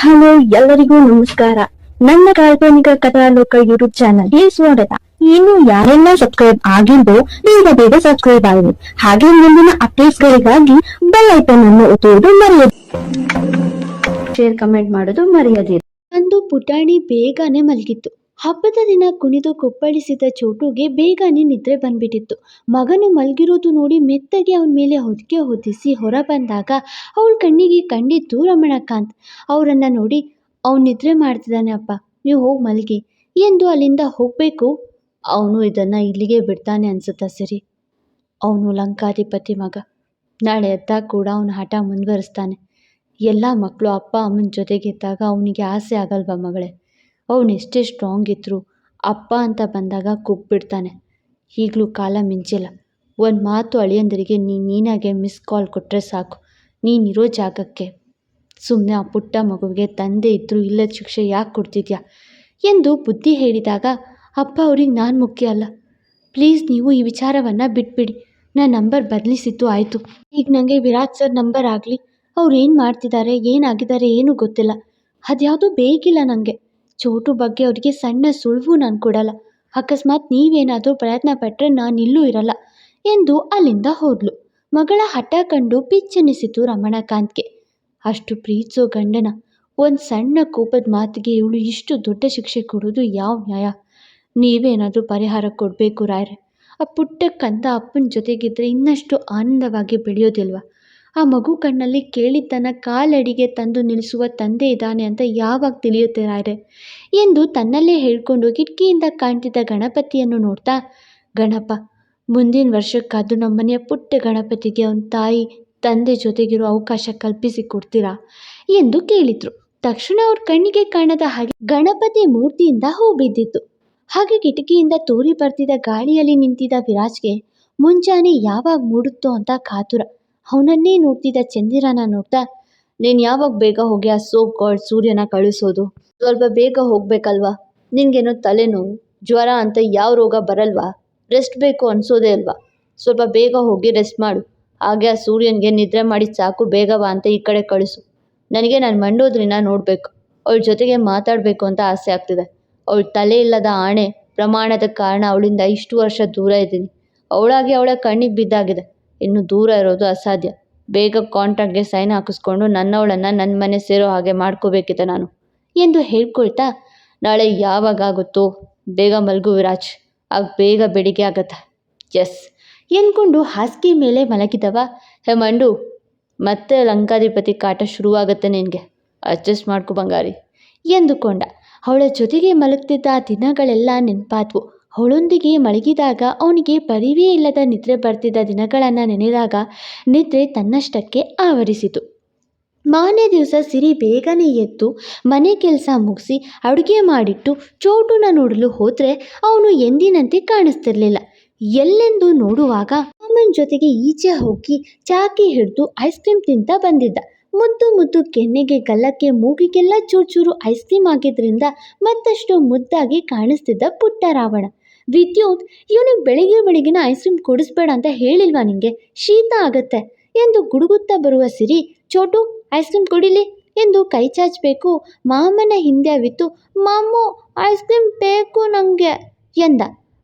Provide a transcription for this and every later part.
Hello, ಎಲ್ಲರಿಗೂ ನಮಸ್ಕಾರ. ನನ್ನ ಕಾಲ್ಪನಿಕ ಕಥಾಲೋಕ ಯೂಟ್ಯೂಬ್ ಚಾನಲ್ಗೆ ಸ್ವಾಗತ. ಇನ್ನು ಯಾರೆಲ್ಲ ಸಬ್ಸ್ಕ್ರೈಬ್ ಆಗಿದ್ದು ಬೇಗ ಬೇಗ ಸಬ್ಸ್ಕ್ರೈಬ್ ಆಗಿ. ಹಾಗೆ ಮುಂದಿನ ಅಪ್ಡೇಟ್ಸ್ ಗಳಿಗಾಗಿ ಬೆಲ್ ಐಕನ್ ಅನ್ನು ಒತ್ತುವುದು ಮರೆಯದು ಶೇರ್ ಕಮೆಂಟ್ ಮಾಡೋದು ಮರೆಯದಿರಿ. ಅಂದು ಪುಟಾಣಿ ಬೇಗನೆ ಮಲಗಿತ್ತು. ಹಬ್ಬದ ದಿನ ಕುಣಿದು ಕುಪ್ಪಳಿಸಿದ ಚೋಟುಗೆ ಬೇಗನೆ ನಿದ್ರೆ ಬಂದ್ಬಿಟ್ಟಿತ್ತು. ಮಗನು ಮಲಗಿರೋದು ನೋಡಿ ಮೆತ್ತಗೆ ಅವನ ಮೇಲೆ ಹೊದಿಕೆ ಹೊದಿಸಿ ಹೊರ ಬಂದಾಗ ಅವಳ ಕಣ್ಣಿಗೆ ಕಂಡಿತ್ತು ರಮಣಕಾಂತ್. ಅವರನ್ನು ನೋಡಿ, ಅವನು ನಿದ್ರೆ ಮಾಡ್ತಿದ್ದಾನೆ ಅಪ್ಪ, ನೀವು ಹೋಗಿ ಮಲಗಿ. ಎಂದು ಅಲ್ಲಿಂದ ಹೋಗಬೇಕು? ಅವನು ಇದನ್ನು ಇಲ್ಲಿಗೆ ಬಿಡ್ತಾನೆ ಅನ್ಸುತ್ತಾ ಸರಿ? ಅವನು ಲಂಕಾಧಿಪತಿ ಮಗ. ನಾಳೆ ಎದ್ದಾಗ ಕೂಡ ಅವನ ಹಠ ಮುಂದುವರಿಸ್ತಾನೆ. ಎಲ್ಲ ಮಕ್ಕಳು ಅಪ್ಪ, ಅಮ್ಮನ ಜೊತೆಗಿದ್ದಾಗ ಅವನಿಗೆ ಆಸೆ ಆಗಲ್ವಾ ಮಗಳೇ? ಅವನು ಎಷ್ಟೇ ಸ್ಟ್ರಾಂಗ್ ಇದ್ದರೂ ಅಪ್ಪ ಅಂತ ಬಂದಾಗ ಕುಗ್ಬಿಡ್ತಾನೆ. ಈಗಲೂ ಕಾಲ ಮಿಂಚಿಲ್ಲ. ಒಂದು ಮಾತು ಅಳಿಯಂದರಿಗೆ ನೀನು ನೀನಾಗೆ ಮಿಸ್ ಕಾಲ್ ಕೊಟ್ಟರೆ ಸಾಕು. ನೀನಿರೋ ಜಾಗಕ್ಕೆ. ಸುಮ್ಮನೆ ಆ ಪುಟ್ಟ ಮಗುವಿಗೆ ತಂದೆ ಇದ್ದರೂ ಇಲ್ಲದ ಶಿಕ್ಷೆ ಯಾಕೆ ಕೊಡ್ತಿದ್ಯಾ? ಎಂದು ಬುದ್ಧಿ ಹೇಳಿದಾಗ, ಅಪ್ಪ, ಅವ್ರಿಗೆ ನಾನು ಮುಖ್ಯ ಅಲ್ಲ. ಪ್ಲೀಸ್ ನೀವು ಈ ವಿಚಾರವನ್ನು ಬಿಟ್ಬಿಡಿ. ನನ್ನ ನಂಬರ್ ಬದಲಿಸಿದ್ದು ಆಯಿತು. ಈಗ ನನಗೆ ವಿರಾಟ್ ಸರ್ ನಂಬರ್ ಆಗಲಿ. ಅವ್ರು ಏನು ಮಾಡ್ತಿದ್ದಾರೆ ಏನಾಗಿದ್ದಾರೆ ಏನೂ ಗೊತ್ತಿಲ್ಲ. ಅದ್ಯಾವುದೂ ಬೇಕಿಲ್ಲ ನನಗೆ ಚೋಟು ಬಗ್ಗೆ ಅವರಿಗೆ ಸಣ್ಣ ಸುಳಿವು ನಾನು ಕೊಡಲ್ಲ. ಅಕಸ್ಮಾತ್ ನೀವೇನಾದರೂ ಪ್ರಯತ್ನ ಪಟ್ಟರೆ ನಾನು ಇಲ್ಲೂ ಇರಲ್ಲ ಎಂದು ಅಲ್ಲಿಂದ ಹೋದ್ಲು. ಮಗಳ ಹಠ ಕಂಡು ಪಿಚ್ಚೆನಿಸಿತು ರಮಣಕಾಂತ್ಗೆ. ಅಷ್ಟು ಪ್ರೀತಿಸೋ ಗಂಡನ, ಒಂದು ಸಣ್ಣ ಕೋಪದ ಮಾತಿಗೆ ಇವಳು ಇಷ್ಟು ದೊಡ್ಡ ಶಿಕ್ಷೆ ಕೊಡೋದು ಯಾವ ನ್ಯಾಯ? ನೀವೇನಾದರೂ ಪರಿಹಾರ ಕೊಡಬೇಕು ರಾಯ್ರೆ. ಆ ಪುಟ್ಟ ಕಂದ ಅಪ್ಪನ ಜೊತೆಗಿದ್ದರೆ ಇನ್ನಷ್ಟು ಆನಂದವಾಗಿ ಬೆಳೆಯೋದಿಲ್ವಾ? ಆ ಮಗು ಕಣ್ಣಲ್ಲಿ ಕೇಳಿದ್ದನ್ನು ಕಾಲಡಿಗೆ ತಂದು ನಿಲ್ಲಿಸುವ ತಂದೆ ಇದ್ದಾನೆ ಅಂತ ಯಾವಾಗ ತಿಳಿಯುತ್ತಿದ್ದಾರೆ ಎಂದು ತನ್ನಲ್ಲೇ ಹೇಳ್ಕೊಂಡು ಕಿಟಕಿಯಿಂದ ಕಾಣ್ತಿದ್ದ ಗಣಪತಿಯನ್ನು ನೋಡ್ತಾ, ಗಣಪ, ಮುಂದಿನ ವರ್ಷಕ್ಕಾದ್ರೂ ನಮ್ಮನೆಯ ಪುಟ್ಟ ಗಣಪತಿಗೆ ಅವನ ತಾಯಿ, ತಂದೆ ಜೊತೆಗಿರೋ ಅವಕಾಶ ಕಲ್ಪಿಸಿ ಕೊಡ್ತೀರಾ? ಎಂದು ಕೇಳಿದ್ರು. ತಕ್ಷಣ ಅವ್ರ ಕಣ್ಣಿಗೆ ಕಾಣದ ಹಾಗೆ ಗಣಪತಿ ಮೂರ್ತಿಯಿಂದ ಹೂ ಬಿದ್ದಿತ್ತು ಹಾಗೆ ಕಿಟಕಿಯಿಂದ ತೋರಿ ಬರ್ತಿದ್ದ ಗಾಳಿಯಲ್ಲಿ ನಿಂತಿದ್ದ ವಿರಾಜ್ಗೆ, ಮುಂಜಾನೆ ಯಾವಾಗ ಮೂಡುತ್ತೋ ಅಂತ ಕಾತುರ ಅವನನ್ನೇ ನೋಡ್ತಿದ್ದ ಚಂದಿರನ ನೋಡ್ತಾ, ನೀನು ಯಾವಾಗ ಬೇಗ ಹೋಗಿ ಆ ಸೋಪ್ ಗಾಡ್ ಸೂರ್ಯನ ಕಳಿಸೋದು? ಸ್ವಲ್ಪ ಬೇಗ ಹೋಗ್ಬೇಕಲ್ವಾ? ನಿನಗೇನೋ ತಲೆನೋವು, ಜ್ವರ ಅಂತ ಯಾವ ರೋಗ ಬರಲ್ವಾ? ರೆಸ್ಟ್ ಬೇಕು ಅನ್ಸೋದೇ ಅಲ್ವಾ? ಸ್ವಲ್ಪ ಬೇಗ ಹೋಗಿ ರೆಸ್ಟ್ ಮಾಡು. ಹಾಗೆ ಆ ಸೂರ್ಯನಿಗೆ ನಿದ್ರೆ ಮಾಡಿ ಸಾಕು ಬೇಗವಾ ಅಂತ ಈ ಕಡೆ ಕಳಿಸು. ನನಗೆ ನಾನು ಮಂಡೋದ್ರಿಂದ ನೋಡಬೇಕು. ಅವಳ ಜೊತೆಗೆ ಮಾತಾಡಬೇಕು ಅಂತ ಆಸೆ ಆಗ್ತಿದೆ. ಅವಳ ತಲೆ ಇಲ್ಲದ ಆಣೆ, ಪ್ರಮಾಣದ ಕಾರಣ ಅವಳಿಂದ ಇಷ್ಟು ವರ್ಷ ದೂರ ಇದ್ದೀನಿ. ಅವಳಾಗಿ ಅವಳ ಕಣ್ಣಿಗೆ ಬಿದ್ದಾಗಿದೆ. ಇನ್ನು ದೂರ ಇರೋದು ಅಸಾಧ್ಯ. ಬೇಗ ಕಾಂಟ್ರಾಕ್ಟ್ಗೆ ಸೈನ್ ಹಾಕಿಸ್ಕೊಂಡು ನನ್ನವಳನ್ನು ನನ್ನ ಮನೆ ಸೇರೋ ಹಾಗೆ ಮಾಡ್ಕೋಬೇಕಿದೆ ನಾನು. ಎಂದು ಹೇಳ್ಕೊಳ್ತಾ, ನಾಳೆ ಯಾವಾಗ ಆಗುತ್ತೋ ಬೇಗ ಮಲಗು ವಿರಾಜ್. ಆಗ ಬೇಗ ಬೆಳಿಗ್ಗೆ ಆಗತ್ತೆ. ಎಸ್ ಎಂದ್ಕೊಂಡು ಹಾಸಿಗೆ ಮೇಲೆ ಮಲಗಿದವ. ಹೇ ಮಂಡು, ಮತ್ತೆ ಲಂಕಾಧಿಪತಿ ಕಾಟ ಶುರುವಾಗತ್ತೆ ನಿನಗೆ. ಅಡ್ಜಸ್ಟ್ ಮಾಡ್ಕೊ ಬಂಗಾರಿ. ಎಂದುಕೊಂಡ. ಅವಳ ಜೊತೆಗೆ ಮಲಗ್ತಿದ್ದ ದಿನಗಳೆಲ್ಲ ನೆನಪಾದ್ವು. ಅವಳೊಂದಿಗೆ ಮಲಗಿದಾಗ ಅವನಿಗೆ ಪರಿವೇ ಇಲ್ಲದ ನಿದ್ರೆ ಬರ್ತಿದ್ದ ದಿನಗಳನ್ನು ನೆನೆದಾಗ ನಿದ್ರೆ ತನ್ನಷ್ಟಕ್ಕೆ ಆವರಿಸಿತು. ಮಾನೆ ದಿವಸ ಸಿರಿ ಬೇಗನೆ ಎದ್ದು ಮನೆ ಕೆಲಸ ಮುಗಿಸಿ ಅಡುಗೆ ಮಾಡಿಟ್ಟು ಚೋಟುನ ನೋಡಲು ಹೋದರೆ ಅವನು ಎಂದಿನಂತೆ ಕಾಣಿಸ್ತಿರಲಿಲ್ಲ. ಎಲ್ಲೆಂದು ನೋಡುವಾಗ ಅಮ್ಮನ ಜೊತೆಗೆ ಈಚೆ ಹೋಗಿ ಚಾಕಿ ಹಿಡಿದು ಐಸ್ ಕ್ರೀಮ್ ತಿಂತ ಬಂದಿದ್ದ. ಮುದ್ದು ಮುದ್ದು ಕೆನ್ನೆಗೆ ಗಲ್ಲಕ್ಕೆ ಮೂಗಿಗೆಲ್ಲ ಚೂರು ಚೂರು ಐಸ್ ಕ್ರೀಮ್ ಆಗಿದ್ದರಿಂದ ಮತ್ತಷ್ಟು ಮುದ್ದಾಗಿ ಕಾಣಿಸ್ತಿದ್ದ ಪುಟ್ಟ ರಾವಣ. ವಿದ್ಯುತ್, ಇವನಿಗೆ ಬೆಳಿಗ್ಗೆ ಬೆಳಿಗ್ಗೆನ ಐಸ್ ಕ್ರೀಮ್ ಕೊಡಿಸ್ಬೇಡ ಅಂತ ಹೇಳಿಲ್ವಾ ನಿಂಗೆ? ಶೀತ ಆಗತ್ತೆ. ಎಂದು ಗುಡುಗುತ್ತಾ ಬರುವ ಸಿರಿ, ಚೋಟು ಐಸ್ ಕ್ರೀಮ್ ಕೊಡಿಲಿ ಎಂದು ಕೈ ಚಾಚಬೇಕು. ಮಾಮನ ಹಿಂದೆ ಬಿತ್ತು ಮಾಮು ಐಸ್ ಕ್ರೀಮ್ ಬೇಕು ನನಗೆ ಎಂದ.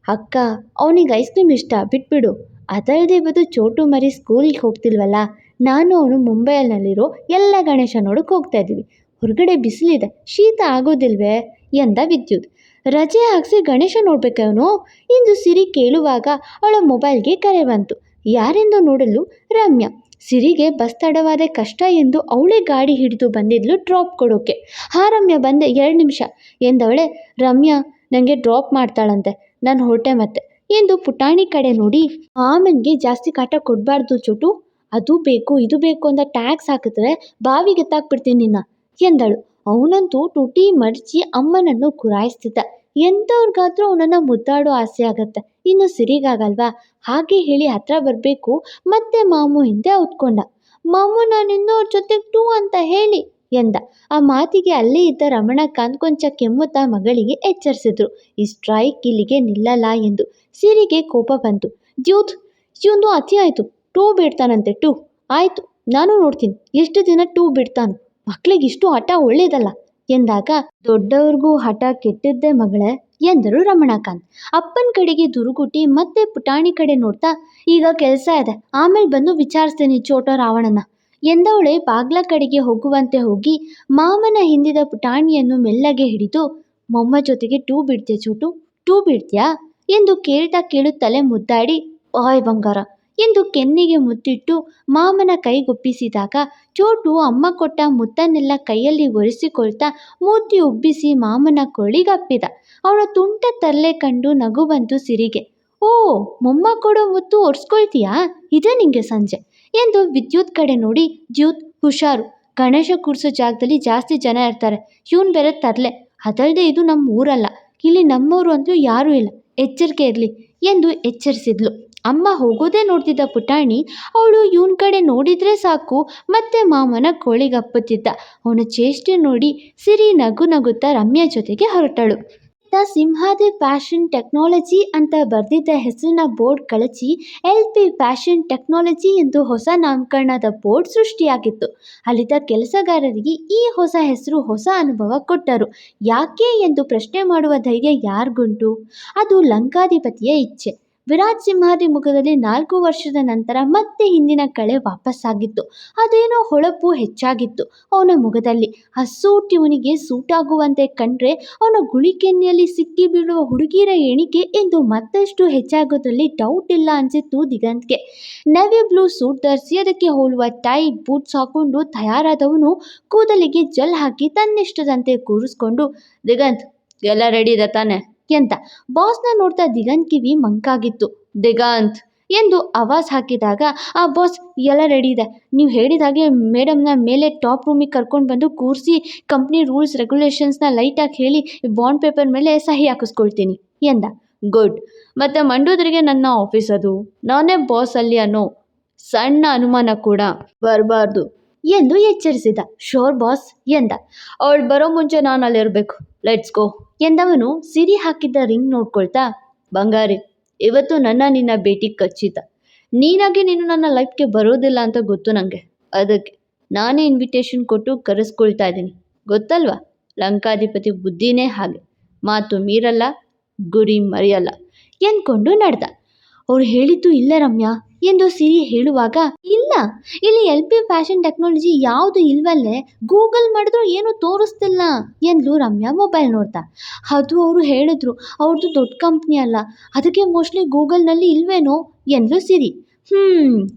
ಅಕ್ಕ, ಅವನಿಗೆ ಐಸ್ ಕ್ರೀಮ್ ಇಷ್ಟ, ಬಿಟ್ಬಿಡು. ಅದಲ್ಲದೆ ಬದು ಚೋಟು ಮರಿ ಸ್ಕೂಲಿಗೆ ಹೋಗ್ತಿಲ್ವಲ್ಲ? ನಾನು ಅವನು ಮುಂಬೈನಲ್ಲಿರೋ ಎಲ್ಲ ಗಣೇಶ ನೋಡಕ್ಕೆ ಹೋಗ್ತಾ ಇದ್ದೀವಿ ಹೊರಗಡೆ ಬಿಸಿಲಿದೆ, ಶೀತ ಆಗೋದಿಲ್ವೇ? ಎಂದ ವಿದ್ಯುತ್. ರಜೆ ಹಾಕ್ಸಿ ಗಣೇಶ ನೋಡ್ಬೇಕವನು? ಎಂದು ಸಿರಿ ಕೇಳುವಾಗ ಅವಳ ಮೊಬೈಲ್ಗೆ ಕರೆ ಬಂತು. ಯಾರೆಂದು ನೋಡಲು? ರಮ್ಯಾ. ಸಿರಿಗೆ ಬಸ್ ತಡವಾದ ಕಷ್ಟ ಎಂದು ಅವಳೇ ಗಾಡಿ ಹಿಡಿದು ಬಂದಿದ್ಲು ಡ್ರಾಪ್ ಕೊಡೋಕೆ. ಹಾ ರಮ್ಯಾ, ಬಂದೆ. ಎರಡು ನಿಮಿಷ. ಎಂದವಳೆ, ರಮ್ಯಾ ನನಗೆ ಡ್ರಾಪ್ ಮಾಡ್ತಾಳಂತೆ. ನಾನು ಹೊರಟೆ ಮತ್ತೆ. ಎಂದು ಪುಟಾಣಿ ಕಡೆ ನೋಡಿ, ಆಮನ್ಗೆ ಜಾಸ್ತಿ ಕಾಟ ಕೊಡಬಾರ್ದು ಚುಟು. ಅದು ಬೇಕು, ಇದು ಬೇಕು ಅಂತ ಟ್ಯಾಕ್ಸ್ ಹಾಕಿದ್ರೆ ಬಾವಿಗೆ ಎತ್ತಾಕ್ಬಿಡ್ತೀನಿ ನಿನ್ನ. ಎಂದಳು. ಅವನಂತೂ ತುಟಿ ಮಡಚಿ ಅಮ್ಮನನ್ನು ಗುರಾಯಿಸ್ತಿದ್ದ ಎಂಥವ್ರಿಗಾದ್ರೂ ಅವನನ್ನು ಮುದ್ದಾಡೋ ಆಸೆ ಆಗತ್ತೆ. ಇನ್ನು ಸಿರಿಗಾಗಲ್ವಾ? ಹಾಗೆ ಹೇಳಿ ಹತ್ರ ಬರಬೇಕು. ಮತ್ತೆ ಮಾಮು ಹಿಂದೆ ಉತ್ಕೊಂಡ ಮಾಮು ನಾನು ಅವ್ರ ಜೊತೆಗೆ ಟೂ ಅಂತ ಹೇಳಿ ಎಂದ. ಆ ಮಾತಿಗೆ ಅಲ್ಲೇ ಇದ್ದ ರಮಣಕಾಂತ್ ಕೊಂಚ ಕೆಮ್ಮುತ್ತಾ ಮಗಳಿಗೆ ಎಚ್ಚರಿಸಿದ್ರು. ಈ ಸ್ಟ್ರೈಕ್ ಇಲ್ಲಿಗೆ ನಿಲ್ಲಲ್ಲ ಎಂದು ಸಿರಿಗೆ ಕೋಪ ಬಂತು. ಜ್ಯೂತ್ ಇವಂದು ಅತಿ ಆಯಿತು. ಟೂ ಬಿಡ್ತಾನಂತೆ, ಟೂ. ಆಯಿತು, ನಾನು ನೋಡ್ತೀನಿ. ಎಷ್ಟು ದಿನ ಟೂ ಬಿಡ್ತಾನು? ಮಕ್ಳಿಗಿಷ್ಟು ಹಠ ಒಳ್ಳೇದಲ್ಲ? ಎಂದಾಗ, ದೊಡ್ಡವ್ರಿಗೂ ಹಠ ಕೆಟ್ಟದ್ದೇ ಮಗಳೇ, ಎಂದರು ರಮಣಾಕಾಂತ್. ಅಪ್ಪನ ಕಡೆಗೆ ದುರುಗುಟ್ಟಿ ಮತ್ತೆ ಪುಟಾಣಿ ಕಡೆ ನೋಡ್ತಾ, ಈಗ ಕೆಲಸ ಇದೆ, ಆಮೇಲೆ ಬಂದು ವಿಚಾರಿಸ್ತೀನಿ ಚೋಟ ರಾವಣನ ಎಂದವಳೆ ಬಾಗ್ಲ ಕಡೆಗೆ ಹೋಗುವಂತೆ ಹೋಗಿ, ಮಾಮನ ಹಿಂದಿದ ಪುಟಾಣಿಯನ್ನು ಮೆಲ್ಲಗೆ ಹಿಡಿದು, ಮೊಮ್ಮ ಜೊತೆಗೆ ಟೂ ಬಿಡ್ತೀಯ ಚೋಟು, ಟೂ ಬಿಡ್ತೀಯಾ? ಎಂದು ಕೇಳ್ತಾ ಕೇಳುತ್ತಲೇ ಮುದ್ದಾಡಿ ಓಯ್ ಬಂಗಾರ ಎಂದು ಕೆನ್ನೆಗೆ ಮುತ್ತಿಟ್ಟು ಮಾಮನ ಕೈಗೊಪ್ಪಿಸಿದಾಗ ಚೋಟು ಅಮ್ಮ ಕೊಟ್ಟ ಮುತ್ತನ್ನೆಲ್ಲ ಕೈಯಲ್ಲಿ ಒರೆಸಿಕೊಳ್ತಾ ಮೂತಿ ಉಬ್ಬಿಸಿ ಮಾಮನ ಕೊಳಿಗಪ್ಪಿದ. ಅವಳ ತುಂಟ ತರಲೆ ಕಂಡು ನಗು ಬಂತು ಸಿರಿಗೆ. ಓ, ಮೊಮ್ಮ ಕೊಡೋ ಮುತ್ತು ಒರೆಸ್ಕೊಳ್ತೀಯಾ? ಇದೇ ನಿಂಗೆ ಸಂಜೆ ಎಂದು ವಿದ್ಯುತ್ ಕಡೆ ನೋಡಿ ಜ್ಯೂತ್ ಹುಷಾರು. ಗಣೇಶ ಕೂರಿಸೋ ಜಾಗದಲ್ಲಿ ಜಾಸ್ತಿ ಜನ ಇರ್ತಾರೆ. ಇವನ್ ಬೇರೆ ತರಲೆ. ಅದಲ್ಲದೆ ಇದು ನಮ್ಮ ಊರಲ್ಲ. ಇಲ್ಲಿ ನಮ್ಮವರು ಅಂತೂ ಯಾರೂ ಇಲ್ಲ. ಎಚ್ಚರಿಕೆ ಇರಲಿ ಎಂದು ಎಚ್ಚರಿಸಿದ್ಲು. ಅಮ್ಮ ಹೋಗೋದೇ ನೋಡ್ತಿದ್ದ ಪುಟಾಣಿ, ಅವಳು ಇವನ್ ಕಡೆ ನೋಡಿದ್ರೆ ಸಾಕು, ಮತ್ತೆ ಮಾಮನ ಕೋಳಿಗಪ್ಪುತ್ತಿದ್ದ ಅವನ ಚೇಷ್ಟೆ ನೋಡಿ ಸಿರಿ ನಗು ನಗುತ್ತಾ ರಮ್ಯಾ ಜೊತೆಗೆ ಹೊರಟಳು. ಸಿಂಹಾದಿ ಫ್ಯಾಷನ್ ಟೆಕ್ನಾಲಜಿ ಅಂತ ಬರೆದಿದ್ದ ಹೆಸರಿನ ಬೋರ್ಡ್ ಕಳಚಿ ಎಲ್ ಪಿ ಫ್ಯಾಷನ್ ಟೆಕ್ನಾಲಜಿ ಎಂದು ಹೊಸ ನಾಮಕರಣದ ಬೋರ್ಡ್ ಸೃಷ್ಟಿಯಾಗಿತ್ತು. ಅಲ್ಲಿದ್ದ ಕೆಲಸಗಾರರಿಗೆ ಈ ಹೊಸ ಹೆಸರು, ಹೊಸ ಅನುಭವ ಕೊಟ್ಟರು. ಯಾಕೆ ಎಂದು ಪ್ರಶ್ನೆ ಮಾಡುವ ಧೈರ್ಯ ಯಾರಿಗುಂಟು? ಅದು ಲಂಕಾಧಿಪತಿಯ ಇಚ್ಛೆ. ವಿರಾಟ್ ಸಿಂಹಾದಿ ಮುಖದಲ್ಲಿ ನಾಲ್ಕು ವರ್ಷದ ನಂತರ ಮತ್ತೆ ಹಿಂದಿನ ಕಳೆ ವಾಪಸ್ಸಾಗಿತ್ತು. ಅದೇನೋ ಹೊಳಪು ಹೆಚ್ಚಾಗಿತ್ತು ಅವನ ಮುಖದಲ್ಲಿ. ಆ ಸೂಟ್ ಇವನಿಗೆ ಸೂಟಾಗುವಂತೆ ಕಂಡ್ರೆ ಅವನ ಗುಳಿಕೆನ್ನೆಯಲ್ಲಿ ಸಿಕ್ಕಿ ಬೀಳುವ ಹುಡುಗಿಯರ ಎಣಿಕೆ ಎಂದು ಮತ್ತಷ್ಟು ಹೆಚ್ಚಾಗೋದ್ರಲ್ಲಿ ಡೌಟ್ ಇಲ್ಲ ಅನಿಸಿತ್ತು ದಿಗಂತ್ಗೆ. ನವಿ ಬ್ಲೂ ಸೂಟ್ ಧರಿಸಿ ಅದಕ್ಕೆ ಹೋಲುವ ಟೈ ಬೂಟ್ಸ್ ಹಾಕೊಂಡು ತಯಾರಾದವನು ಕೂದಲಿಗೆ ಜಲ್ ಹಾಕಿ ತನ್ನಿಷ್ಟದಂತೆ ಕೂರಿಸ್ಕೊಂಡು, ದಿಗಂತ್, ಎಲ್ಲ ರೆಡಿ ಇದೆ ತಾನೆ? ಎಂತ ಬಾಸ್ನ ನೋಡ್ತಾ ದಿಗಂತ್ ಕಿವಿ ಮಂಕಾಗಿತ್ತು. ದಿಗಂತ್! ಎಂದು ಆವಾಜ್ ಹಾಕಿದಾಗ, ಆ ಬಾಸ್, ಎಲ್ಲ ರೆಡಿ ಇದೆ. ನೀವು ಹೇಳಿದ ಹಾಗೆ ಮೇಡಮ್ನ ಮೇಲೆ ಟಾಪ್ ರೂಮಿಗೆ ಕರ್ಕೊಂಡು ಬಂದು ಕೂರಿಸಿ ಕಂಪ್ನಿ ರೂಲ್ಸ್ ರೆಗ್ಯುಲೇಷನ್ಸ್ನ ಲೈಟಾಗಿ ಹೇಳಿ ಬಾಂಡ್ ಪೇಪರ್ ಮೇಲೆ ಸಹಿ ಹಾಕಿಸ್ಕೊಳ್ತೀನಿ ಎಂದ. ಗುಡ್ ಮತ್ತು ಮಂಡೋದ್ರಿಗೆ ನನ್ನ ಆಫೀಸ್ ಅದು. ನಾನೇ ಬಾಸ್ ಅಲ್ಲಿ ಅನ್ನೋ ಸಣ್ಣ ಅನುಮಾನ ಕೂಡ ಬರಬಾರ್ದು ಎಂದು ಎಚ್ಚರಿಸಿದ. ಶೋರ್ ಬಾಸ್ ಎಂದ. ಅವಳು ಬರೋ ಮುಂಚೆ ನಾನು ಅಲ್ಲಿರಬೇಕು. ಲೆಟ್ಸ್ ಗೋ ಎಂದವನು ಸಿರಿ ಹಾಕಿದ್ದ ರಿಂಗ್ ನೋಡ್ಕೊಳ್ತಾ, ಬಂಗಾರಿ, ಇವತ್ತು ನನ್ನ ನಿನ್ನ ಭೇಟಿ ಖಚಿತ. ನೀನಾಗಿ ನೀನು ನನ್ನ ಲೈಫ್ಗೆ ಬರೋದಿಲ್ಲ ಅಂತ ಗೊತ್ತು ನನಗೆ ಅದಕ್ಕೆ ನಾನೇ ಇನ್ವಿಟೇಷನ್ ಕೊಟ್ಟು ಕರೆಸ್ಕೊಳ್ತಾ ಇದ್ದೀನಿ. ಗೊತ್ತಲ್ವಾ? ಲಂಕಾಧಿಪತಿ ಬುದ್ಧಿನೇ ಹಾಗೆ. ಮಾತು ಮೀರಲ್ಲ, ಗುರಿ ಮರೆಯಲ್ಲ ಎಂದ್ಕೊಂಡು ನಡೆದ. ಅವ್ರು ಹೇಳಿದ್ದು ಇಲ್ಲ ರಮ್ಯಾ ಎಂದು ಸಿರಿ ಹೇಳುವಾಗ, ಇಲ್ಲ, ಇಲ್ಲಿ ಎಲ್ ಪಿ ಫ್ಯಾಷನ್ ಟೆಕ್ನಾಲಜಿ ಯಾವುದು ಇಲ್ವಲ್ಲೇ, ಗೂಗಲ್ ಮಾಡಿದ್ರು ಏನು ತೋರಿಸ್ತಿಲ್ಲ ಎಂದ್ಲು ರಮ್ಯಾ ಮೊಬೈಲ್ ನೋಡ್ತಾ. ಅದು ಅವರು ಹೇಳಿದ್ರು ಅವ್ರದ್ದು ದೊಡ್ಡ ಕಂಪ್ನಿ ಅಲ್ಲ, ಅದಕ್ಕೆ ಮೋಸ್ಟ್ಲಿ ಗೂಗಲ್ನಲ್ಲಿ ಇಲ್ವೇನೋ ಎಂದ್ಲು ಸಿರಿ. ಹ್ಞೂ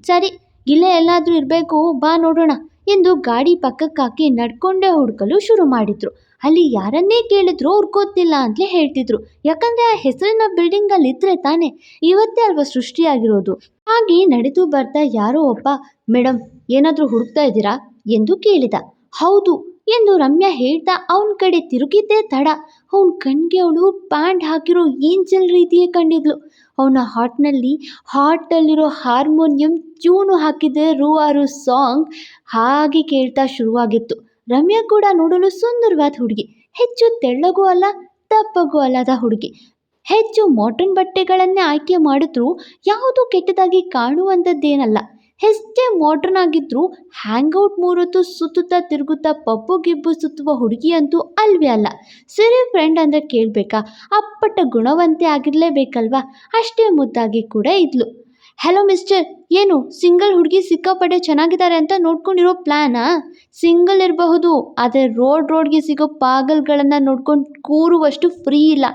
ಸರಿ, ಇಲ್ಲೇ ಎಲ್ಲಾದರೂ ಇರಬೇಕು, ಬಾ ನೋಡೋಣ ಎಂದು ಗಾಡಿ ಪಕ್ಕಕ್ಕಾಕಿ ನಡ್ಕೊಂಡೇ ಹುಡುಕಲು ಶುರು ಮಾಡಿದ್ರು. ಅಲ್ಲಿ ಯಾರನ್ನೇ ಕೇಳಿದ್ರು ಅವ್ರು ಗೊತ್ತಿಲ್ಲ ಅಂತಲೇ ಹೇಳ್ತಿದ್ರು. ಯಾಕಂದರೆ ಆ ಹೆಸರಿನ ಬಿಲ್ಡಿಂಗಲ್ಲಿ ಇದ್ರೆ ತಾನೇ ಇವತ್ತೇ ಅಲ್ವಾ ಸೃಷ್ಟಿಯಾಗಿರೋದು. ಹಾಗೆ ನಡೆದು ಬರ್ತಾ ಯಾರೋ ಒಬ್ಬ ಮೇಡಮ್ ಏನಾದರೂ ಹುಡುಕ್ತಾ ಇದ್ದೀರಾ? ಎಂದು ಕೇಳಿದ. ಹೌದು, ಎಂದು ರಮ್ಯಾ ಹೇಳ್ತಾ ಅವನ ಕಡೆ ತಿರುಗಿದ್ದೇ ತಡ. ಅವನ ಕಣ್ಗೆ ಅವಳು ಪ್ಯಾಂಟ್ ಹಾಕಿರೋ ಏಂಜಲ್ ರೀತಿಯೇ ಕಂಡಿದ್ಲು. ಅವನ ಹಾಟ್ನಲ್ಲಿ ಹಾರ್ಟಲ್ಲಿರೋ ಹಾರ್ಮೋನಿಯಂ ಟ್ಯೂನು ಹಾಕಿದ್ದೆ ರೂವಾರು ಸಾಂಗ್ ಹಾಗೆ ಕೇಳ್ತಾ ಶುರುವಾಗಿತ್ತು. ರಮ್ಯಾ ಕೂಡ ನೋಡಲು ಸುಂದರವಾದ ಹುಡುಗಿ. ಹೆಚ್ಚು ತೆಳ್ಳಗೂ ಅಲ್ಲ ದಪ್ಪಗೂ ಅಲ್ಲದ ಹುಡುಗಿ. ಹೆಚ್ಚು ಮಾಡರ್ನ್ ಬಟ್ಟೆಗಳನ್ನೇ ಆಯ್ಕೆ ಮಾಡಿದ್ರೂ ಯಾವುದು ಕೆಟ್ಟದಾಗಿ ಕಾಣುವಂಥದ್ದೇನಲ್ಲ. ಎಷ್ಟೇ ಮಾಡ್ರನ್ ಆಗಿದ್ರೂ ಹ್ಯಾಂಗೌಟ್ ಮೂರೊತ್ತು ಸುತ್ತುತ್ತಾ ತಿರುಗುತ್ತಾ ಪಪ್ಪು ಗಿಬ್ಬು ಸುತ್ತುವ ಹುಡುಗಿಯಂತೂ ಅಲ್ವೇ ಅಲ್ಲ. ಸರಿ ಫ್ರೆಂಡ್ ಅಂದರೆ ಕೇಳಬೇಕಾ? ಅಪ್ಪಟ ಗುಣವಂತೆ ಆಗಿರಲೇಬೇಕಲ್ವಾ? ಅಷ್ಟೇ ಮುದ್ದಾಗಿ ಕೂಡ ಇದ್ಲು. ಹಲೋ ಮಿಸ್ಟರ್ ಏನು ಸಿಂಗಲ್ ಹುಡುಗಿ ಸಿಕ್ಕಾಪಟ್ಟೆ ಚೆನ್ನಾಗಿದ್ದಾರೆ ಅಂತ ನೋಡ್ಕೊಂಡಿರೋ ಪ್ಲ್ಯಾನಾ ಸಿಂಗಲ್ ಇರಬಹುದು, ಆದರೆ ರೋಡ್ ರೋಡ್ಗೆ ಸಿಗೋ ಪಾಗಲ್ಗಳನ್ನು ನೋಡ್ಕೊಂಡು ಕೂರುವಷ್ಟು ಫ್ರೀ ಇಲ್ಲ.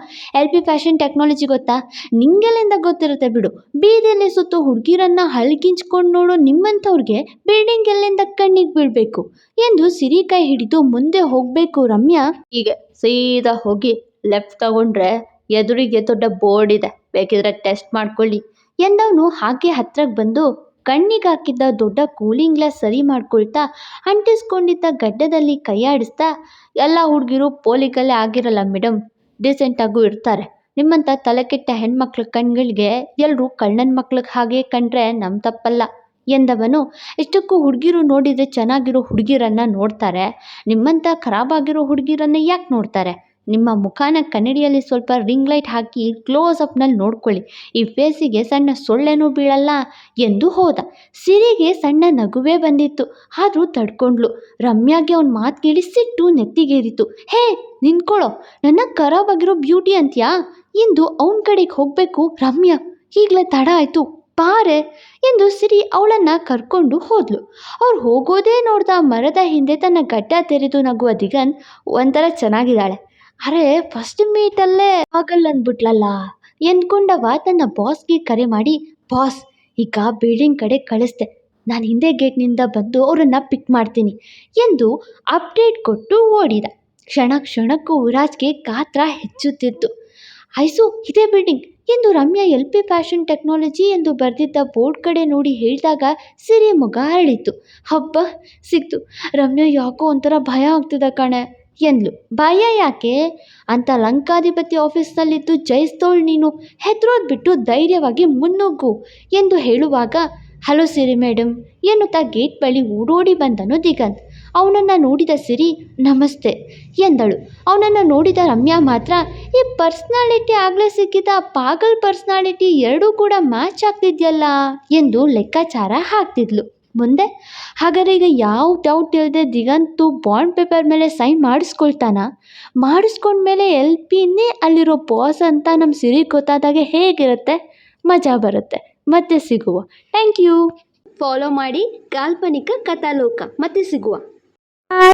ಎಲ್ ಪಿ ಫ್ಯಾಷನ್ ಟೆಕ್ನಾಲಜಿ ಗೊತ್ತಾ? ನಿಂಗೆಲ್ಲಿಂದ ಗೊತ್ತಿರುತ್ತೆ ಬಿಡು. ಬೀದಿಯಲ್ಲಿ ಸುತ್ತೋ ಹುಡುಗಿರನ್ನು ಹಲ್ಗಿಂಚ್ಕೊಂಡು ನೋಡೋ ನಿಮ್ಮಂಥವ್ರಿಗೆ ಬಿಲ್ಡಿಂಗ್ ಎಲ್ಲಿಂದ ಕಣ್ಣಿಗೆ ಬೀಳಬೇಕು? ಎಂದು ಸಿರಿ ಕೈ ಹಿಡಿದು ಮುಂದೆ ಹೋಗಬೇಕು ರಮ್ಯಾ. ಹೀಗೆ ಸೀದಾ ಹೋಗಿ ಲೆಫ್ಟ್ ತಗೊಂಡ್ರೆ ಎದುರಿಗೆ ದೊಡ್ಡ ಬೋರ್ಡ್ ಇದೆ. ಬೇಕಿದ್ರೆ ಟೆಸ್ಟ್ ಮಾಡ್ಕೊಳ್ಳಿ. ಎಂದವನು ಹಾಗೆ ಹತ್ರಕ್ಕೆ ಬಂದು, ಕಣ್ಣಿಗೆ ಹಾಕಿದ್ದ ದೊಡ್ಡ ಕೂಲಿಂಗ್ ಗ್ಲಾಸ್ ಸರಿ ಮಾಡ್ಕೊಳ್ತಾ, ಅಂಟಿಸ್ಕೊಂಡಿದ್ದ ಗಡ್ಡದಲ್ಲಿ ಕೈಯಾಡಿಸ್ತಾ, ಎಲ್ಲ ಹುಡುಗಿರು ಪೋಲಿಕಲ್ಲೇ ಆಗಿರಲ್ಲ ಮೇಡಮ್ ಡಿಸೆಂಟಾಗೂ ಇರ್ತಾರೆ. ನಿಮ್ಮಂಥ ತಲೆಕೆಟ್ಟ ಹೆಣ್ಮಕ್ಳ ಕಣ್ಗಳಿಗೆ ಎಲ್ಲರೂ ಕಳ್ಳನ ಮಕ್ಳಿಗೆ ಹಾಗೆ ಕಂಡ್ರೆ ನಮ್ಮ ತಪ್ಪಲ್ಲ, ಎಂದವನು. ಇಷ್ಟಕ್ಕೂ ಹುಡುಗಿರು ನೋಡಿದರೆ ಚೆನ್ನಾಗಿರೋ ಹುಡುಗಿರನ್ನ ನೋಡ್ತಾರೆ. ನಿಮ್ಮಂಥ ಖರಾಬಾಗಿರೋ ಹುಡುಗಿರನ್ನ ಯಾಕೆ ನೋಡ್ತಾರೆ? ನಿಮ್ಮ ಮುಖಾನ ಕನ್ನಡಿಯಲ್ಲಿ ಸ್ವಲ್ಪ ರಿಂಗ್ ಲೈಟ್ ಹಾಕಿ ಕ್ಲೋಸ್ ಅಪ್ನಲ್ಲಿ ನೋಡ್ಕೊಳ್ಳಿ. ಈ ಫೇಸಿಗೆ ಸಣ್ಣ ಸೊಳ್ಳೆನೂ ಬೀಳಲ್ಲ ಎಂದು ಹೋದ. ಸಿರಿಗೆ ಸಣ್ಣ ನಗುವೇ ಬಂದಿತ್ತು. ಆದರೂ ತಡ್ಕೊಂಡ್ಲು. ರಮ್ಯಾಗೆ ಅವನ ಮಾತು ಕೇಳಿ ಸಿಟ್ಟು ನೆತ್ತಿಗೇರಿತು. ಹೇ ನಿಂತ್ಕೊಳ್ಳೋ ನನ್ನ ಖರಾಬ್ ಆಗಿರೋ ಬ್ಯೂಟಿ ಅಂತ್ಯಾ? ಎಂದು ಅವನ ಕಡೆಗೆ ಹೋಗಬೇಕು ರಮ್ಯಾ. ಈಗಲೇ ತಡ ಆಯಿತು. ಬಾರೆ ಎಂದು ಸಿರಿ ಅವಳನ್ನು ಕರ್ಕೊಂಡು ಹೋದ್ಲು. ಅವ್ರು ಹೋಗೋದೇ ನೋಡ್ದ ಮರದ ಹಿಂದೆ ತನ್ನ ಗಡ್ಡ ತೆರೆದು ನಗುವ ದಿಗನ್ ಒಂಥರ ಚೆನ್ನಾಗಿದ್ದಾಳೆ. ಅರೆ ಫಸ್ಟ್ ಮೀಟಲ್ಲೇ ಆಗಲ್ಲ ಅಂದ್ಬಿಟ್ಲಲ್ಲ. ಎಂದ್ಕೊಂಡವ ತನ್ನ ಬಾಸ್ಗೆ ಕರೆ ಮಾಡಿ ಬಾಸ್ ಈಗ ಬಿಲ್ಡಿಂಗ್ ಕಡೆ ಕಳಿಸ್ದೆ. ನಾನು ಹಿಂದೆ ಗೇಟ್ನಿಂದ ಬಂದು ಅವರನ್ನು ಪಿಕ್ ಮಾಡ್ತೀನಿ ಎಂದು ಅಪ್ಡೇಟ್ ಕೊಟ್ಟು ಓಡಿದ. ಕ್ಷಣ ಕ್ಷಣಕ್ಕೂ ವಿರಾಜ್ಗೆ ಗಾತ್ರ ಹೆಚ್ಚುತ್ತಿತ್ತು. ಐಸು, ಇದೇ ಬಿಲ್ಡಿಂಗ್ ಎಂದು Ramya L P fashion technology ಎಂದು ಬರೆದಿದ್ದ ಬೋರ್ಡ್ ಕಡೆ ನೋಡಿ ಹೇಳಿದಾಗ ಸಿರಿ ಮುಗ ಅರಳಿತು ಹಬ್ಬ ಸಿಕ್ತು. ರಮ್ಯಾ ಯಾಕೋ ಒಂಥರ ಭಯ ಆಗ್ತಿದೆ ಕಣೆ. ಎಂದ್ಲು, ಭಯ ಯಾಕೆ? ಅಂತ ಲಂಕಾಧಿಪತಿ ಆಫೀಸ್ನಲ್ಲಿದ್ದು ಜಯಿಸ್ತೋಳ್ ನೀನು ಹೆದ್ರೋದ್ಬಿಟ್ಟು ಧೈರ್ಯವಾಗಿ ಮುನ್ನುಗ್ಗು ಎಂದು ಹೇಳುವಾಗ, ಹಲೋ ಸಿರಿ ಮೇಡಮ್ ಎನ್ನುತ್ತಾ ಗೇಟ್ ಬಳಿ ಓಡೋಡಿ ಬಂದನು ದಿಗಂತ್. ಅವನನ್ನು ನೋಡಿದ ಸಿರಿ, ನಮಸ್ತೆ ಎಂದಳು. ಅವನನ್ನು ನೋಡಿದ ರಮ್ಯಾ ಮಾತ್ರ, ಈ ಪರ್ಸ್ನಾಲಿಟಿ ಆಗಲೇ ಸಿಕ್ಕಿದ ಪಾಗಲ್ ಪರ್ಸ್ನಾಲಿಟಿ ಎರಡೂ ಕೂಡ ಮ್ಯಾಚ್ ಆಗ್ತಿದ್ಯಲ್ಲ ಎಂದು ಲೆಕ್ಕಾಚಾರ ಹಾಕ್ತಿದ್ಲು. ಮುಂದೆ? ಹಾಗಾದ್ರೆ ಈಗ ಯಾವ ಡೌಟ್ ಇಲ್ಲದೆ ದಿಗಂತು ಬಾಂಡ್ ಪೇಪರ್ ಮೇಲೆ ಸೈನ್ ಮಾಡಿಸ್ಕೊಳ್ತಾನ? ಮಾಡಿಸ್ಕೊಂಡ್ಮೇಲೆ ಎಲ್ ಪಿನೇ ಅಲ್ಲಿರೋ ಬಾಸ್ ಅಂತ ನಮ್ಮ ಸಿರಿ ಗೊತ್ತಾದಾಗ ಹೇಗಿರುತ್ತೆ? ಮಜಾ ಬರುತ್ತೆ. ಮತ್ತೆ ಸಿಗುವ. ಥ್ಯಾಂಕ್ ಯು ಫಾಲೋ ಮಾಡಿ ಕಾಲ್ಪನಿಕ ಕಥಾಲೋಕ. ಮತ್ತೆ ಸಿಗುವ.